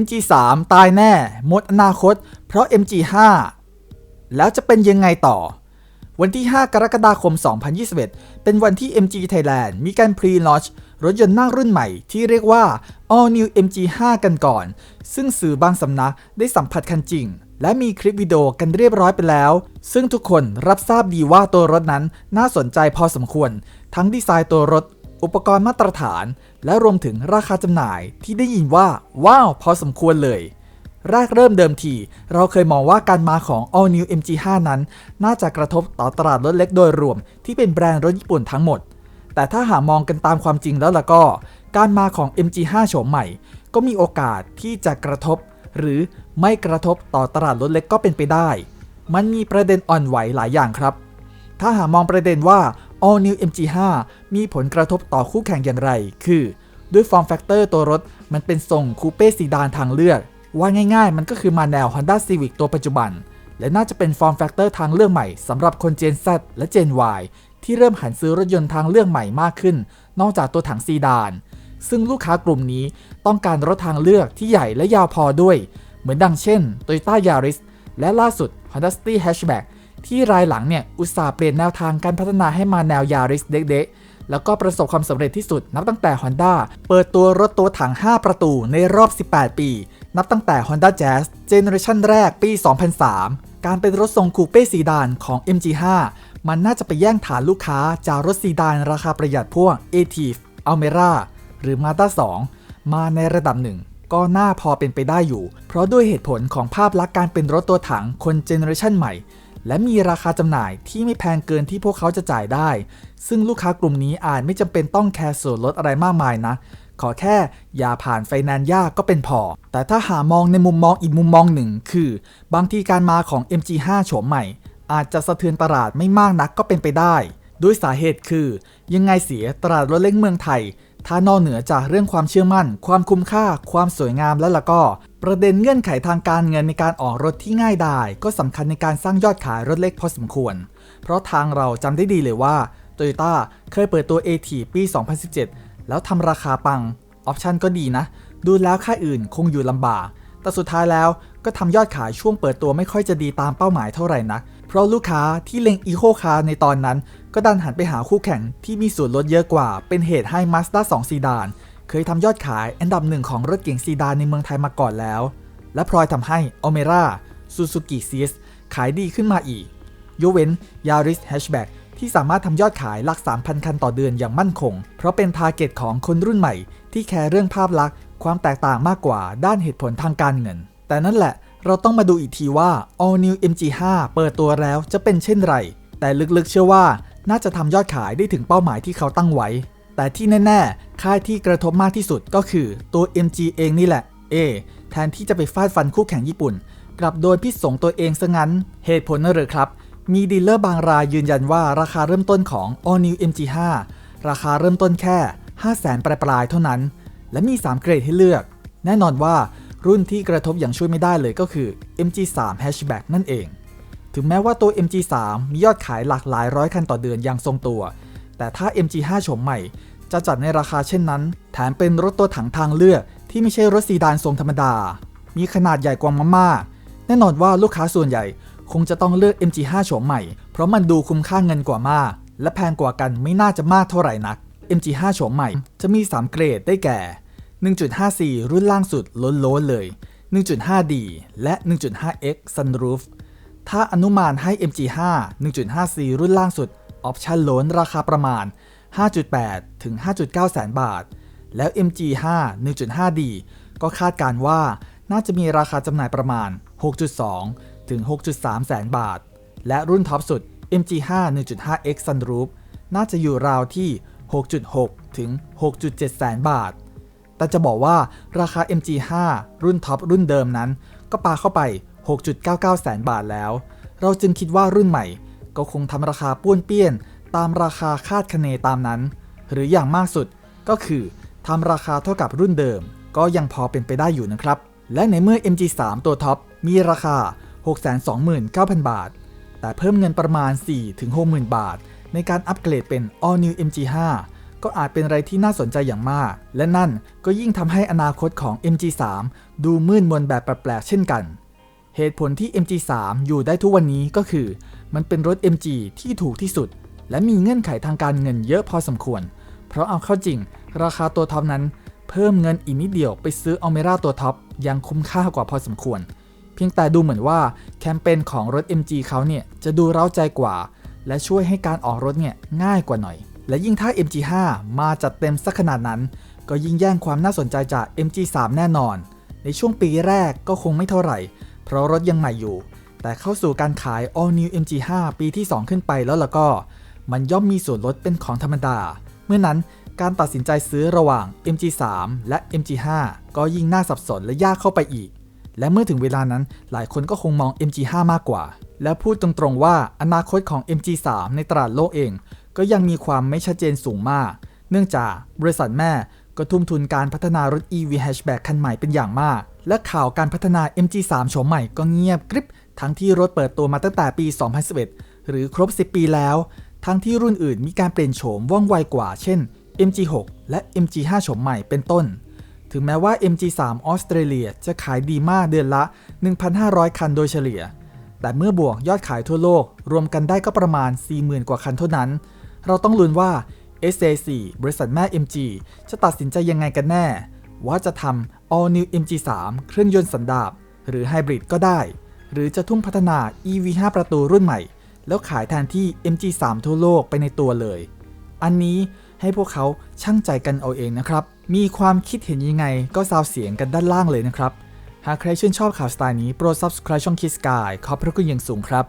MG3 ตายแน่หมดอนาคต เพราะ MG5 แล้วจะเป็นยังไงต่อ วันที่ 5 กรกฎาคม 2021 เป็นวันที่ MG Thailand มีการพรีลอชรถยนต์นั่งรุ่นใหม่ที่เรียกว่า All New MG5 กันก่อน ซึ่งสื่อบางสำนักได้สัมผัสคันจริง และมีคลิปวิดีโอกันเรียบร้อยไปแล้ว ซึ่งทุกคนรับทราบดีว่าตัวรถนั้นน่าสนใจพอสมควร ทั้งดีไซน์ตัวรถ อุปกรณ์มาตรฐาน และรวมถึงราคาจำหน่ายที่ได้ยินว่า ว้าว พอสมควรเลย แรกเริ่มเดิมที เราเคยมองว่าการมาของ All New MG5 นั้น น่าจะกระทบต่อตลาดรถเล็กโดยรวม ที่เป็นแบรนด์รถญี่ปุ่นทั้งหมด แต่ถ้าหามองกันตามความจริงแล้วล่ะก็ การมาของ MG5 โฉมใหม่ ก็มีโอกาสที่จะกระทบ หรือไม่กระทบต่อตลาดรถเล็กก็เป็นไปได้ มันมีประเด็นอ่อนไหวหลายอย่างครับ ถ้าหามองประเด็นว่า All New MG5 มีผลกระทบต่อคู่แข่งอย่างไร คือ ด้วยฟอร์มแฟกเตอร์ตัวรถมันเป็นทรงคูเป้ซีดานทางเลือก ว่าง่ายๆ มันก็คือมาแนว Honda Civic ตัวปัจจุบัน และน่าจะเป็นฟอร์มแฟกเตอร์ทางเลือกใหม่สำหรับคน Gen Z และ Gen Y ที่เริ่มหันซื้อรถยนต์ทางเลือกใหม่มากขึ้น นอกจากตัวถังซีดาน ซึ่งลูกค้ากลุ่มนี้ต้องการรถทางเลือกที่ใหญ่และยาวพอด้วย เหมือนดังเช่น Toyota Yaris และล่าสุด Honda City Hatchback ที่รายหลังเนี่ยอุตสาห์เปลี่ยนแนวทางการพัฒนาให้มาแนว Yaris เด็กๆ แล้วก็ประสบความสำเร็จที่สุด นับตั้งแต่ Honda เปิดตัวรถตัวถัง 5 ประตูในรอบ 18 ปี นับตั้งแต่ Honda Jazz เจเนอเรชันแรกปี 2003 การเป็นรถทรงคูเป้ซีดานของ MG5 มันน่าจะไปแย่งฐานลูกค้าจากรถซีดานราคาประหยัดพวก a t i v Almera หรือ Mazda 2 มาในระดับหนึ่งก็น่าพอเป็นไปได้อยู่ เพราะด้วยเหตุผลของภาพลักษณ์การเป็นรถตัวถังคนเจเนอเรชันใหม่ และมีราคาจำหน่ายที่ไม่แพงเกินที่พวกเขาจะจ่ายได้ ซึ่งลูกค้ากลุ่มนี้อาจไม่จำเป็นต้องแคร์ส่วนลดอะไรมากมายนะ ขอแค่อย่าผ่านไฟแนนซ์ยากก็เป็นพอ แต่ถ้าหามองในมุมมองอีกมุมมองหนึ่ง คือ บางทีการมาของ MG5 โฉมใหม่ อาจจะสะเทือนตลาดไม่มากนักก็เป็นไปได้ ด้วยสาเหตุคือ ยังไงเสียตลาดรถเล็กเมืองไทย ถ้านอกเหนือจากเรื่องความเชื่อมั่น ความคุ้มค่า ความสวยงามแล้วล่ะก็ ประเด็นเงื่อนไขทางการเงินในการออกรถที่ง่ายดายก็สำคัญในการสร้างยอดขายรถเล็กพอสมควร เพราะทางเราจำได้ดีเลยว่า Toyota เคยเปิดตัว AT ปี 2017 แล้วทำราคาปัง ออปชันก็ดีนะ ดูแล้วค่าอื่นคงอยู่ลำบาก แต่สุดท้ายแล้วก็ทำยอดขายช่วงเปิดตัวไม่ค่อยจะดีตามเป้าหมายเท่าไหร่นัก เพราะลูกค้าที่เล็งอีโคคาร์ในตอนนั้น ก็ดันหันไปหาคู่แข่งที่มีส่วนลดเยอะกว่า เป็นเหตุให้ Mazda 2ซีดาน เคยทำยอดขายอันดับหนึ่งของรถเก๋งซีดานในเมืองไทยมาก่อนแล้ว และพลอยทำให้ Almera Suzuki CS ขายดีขึ้นมาอีกยกเว้น Yaris Hatchback ที่สามารถทำยอดขายหลัก 3,000 คันต่อเดือนอย่างมั่นคง เพราะเป็นทาร์เก็ตของคนรุ่นใหม่ ที่แคร์เรื่องภาพลักษณ์ ความแตกต่างมากกว่าด้านเหตุผลทางการเงิน แต่นั่นแหละ เราต้องมาดูอีกทีว่า All New MG5 เปิดตัวแล้วจะเป็นเช่นไร แต่ลึกๆเชื่อว่าน่าจะทำยอดขายได้ถึงเป้าหมายที่เขาตั้งไว้ แต่ที่แน่ๆ ค่ายที่กระทบมากที่สุดก็คือตัว MG เองนี่แหละ เอ แทนที่จะไปฟาดฟันคู่แข่งญี่ปุ่น กลับโดนพิษสงตัวเองซะงั้น เหตุผลนั่นหรือครับ มีดีลเลอร์บางรายยืนยันว่าราคาเริ่มต้นของ All New MG5 ราคาเริ่มต้นแค่ 500,000ปลายๆเท่านั้น และมี 3 เกรดให้เลือก แน่นอนว่า รุ่นที่กระทบอย่างช่วยไม่ได้เลยก็คือ MG3 Hatchback นั่นเอง ถึงแม้ว่าตัว MG3 มียอดขายหลากหลายร้อยคันต่อเดือนอย่างทรงตัว แต่ถ้า MG5 โฉมใหม่ จะจัดในราคาเช่นนั้น แถมเป็นรถตัวถังทางเลือกที่ไม่ใช่รถซีดานทรงธรรมดา มีขนาดใหญ่กว่ามากๆแน่นอนว่าลูกค้าส่วนใหญ่คงจะต้องเลือก MG5 โฉมใหม่ เพราะมันดูคุ้มค่าเงินกว่ามาก และแพงกว่ากันไม่น่าจะมากเท่าไหร่นัก MG5 โฉมใหม่จะมี 3 เกรดได้แก่ 1.54 รุ่นล่างสุดล้นๆเลย 1.5D และ 1.5X Sunroof ถ้าอนุมานให้ MG5 1.5C รุ่นล่างสุด ออปชั่นล้นราคาประมาณ 5.8 ถึง 5.9 แสนบาท แล้ว MG5 1.5D ก็คาดการว่าน่าจะมีราคาจำหน่ายประมาณ 6.2 ถึง 6.3 แสนบาท และรุ่นท็อปสุด MG5 1.5X Sunroof น่าจะอยู่ราวที่ 6.6 ถึง 6.7 แสนบาท แต่จะบอกว่าราคา MG5 รุ่นท็อปรุ่นเดิมนั้น ก็ปาเข้าไป 6.99 แสนบาทแล้ว เราจึงคิดว่ารุ่นใหม่ ก็คงทำราคาป้วนเปี้ยน ตามราคาคาดคะเนตามนั้น หรืออย่างมากสุดก็คือทำราคาเท่ากับรุ่นเดิม ก็ยังพอเป็นไปได้อยู่นะครับ และในเมื่อ MG3 ตัวท็อปมีราคา 629,000 บาท แต่เพิ่มเงินประมาณ 4-60,000 บาท ในการอัปเกรดเป็น All New MG5 ก็อาจเป็นอะไรที่น่าสนใจอย่างมาก และนั่นก็ยิ่งทำให้อนาคตของ MG3 ดูมืดมนแบบแปลกๆเช่นกัน เหตุผลที่ MG3 อยู่ได้ทุกวันนี้ก็คือ มันเป็นรถ MG ที่ถูกที่สุด และมีเงื่อนไขทางการเงินเยอะพอสมควร เพราะเอาเข้าจริง ราคาตัวท็อปนั้น เพิ่มเงินอีกนิดเดียวไปซื้ออัลเมราตัวท็อปยังคุ้มค่ากว่าพอสมควร เพียงแต่ดูเหมือนว่าแคมเปญของรถ MG เขาเนี่ยจะดูเร้าใจกว่า และช่วยให้การออกรถเนี่ยง่ายกว่าหน่อย และยิ่งถ้า MG5 มาจัดเต็มสักขนาดนั้น ก็ยิ่งแย่งความน่าสนใจจาก MG3 แน่นอน ในช่วงปีแรกก็คงไม่เท่าไหร่ เพราะรถยังใหม่อยู่ แต่เข้าสู่การขาย All New MG5 ปีที่ 2 ขึ้นไปแล้วล่ะก็ มันย่อมมีส่วนลดเป็นของธรรมดา เมื่อนั้นการตัดสินใจซื้อระหว่าง MG3 และ MG5 ก็ยิ่งน่าสับสนและยากเข้าไปอีก และเมื่อถึงเวลานั้นหลายคนก็คงมอง MG5 มากกว่า และพูดตรงๆว่าอนาคตของ MG3 ในตลาดโลกเอง ก็ยังมีความไม่ชัดเจนสูงมาก เนื่องจากบริษัทแม่ก็ทุ่มทุนการพัฒนารถ EV hatchback คันใหม่เป็นอย่างมาก และข่าวการพัฒนา MG3 โฉมใหม่ก็เงียบกริบ ทั้งที่รถเปิดตัวมาตั้งแต่ปี 2011 หรือครบ 10 ปีแล้ว ทั้งที่รุ่นอื่นมีการเปลี่ยนโฉมว่องไวกว่า เช่น MG6 และ MG5 โฉมใหม่เป็นต้น ถึงแม้ว่า MG3 ออสเตรเลียจะขายดีมากเดือนละ 1,500 คันโดยเฉลี่ย แต่เมื่อบวกยอดขายทั่วโลกรวมกันได้ก็ประมาณ 40,000 กว่าคันเท่านั้น เราต้องลุ้นว่า SA4 บริษัทแม่ MG จะตัดสินใจยังไงกันแน่ ว่าจะทำ All New MG3 เครื่องยนต์สันดาปหรือไฮบริดก็ได้ หรือจะทุ่มพัฒนา EV5 ประตูรุ่นใหม่ แล้วขายแทนที่ MG3 ทั่วโลกไปในตัวเลย อันนี้ให้พวกเขาช่างใจกันเอาเองนะครับ มีความคิดเห็นยังไงก็ซาวเสียงกันด้านล่างเลยนะครับ หากใครชื่นชอบข่าวสไตล์นี้โปรด subscribe ช่อง Kiss Sky ขอบพระคุณอย่างสูงครับ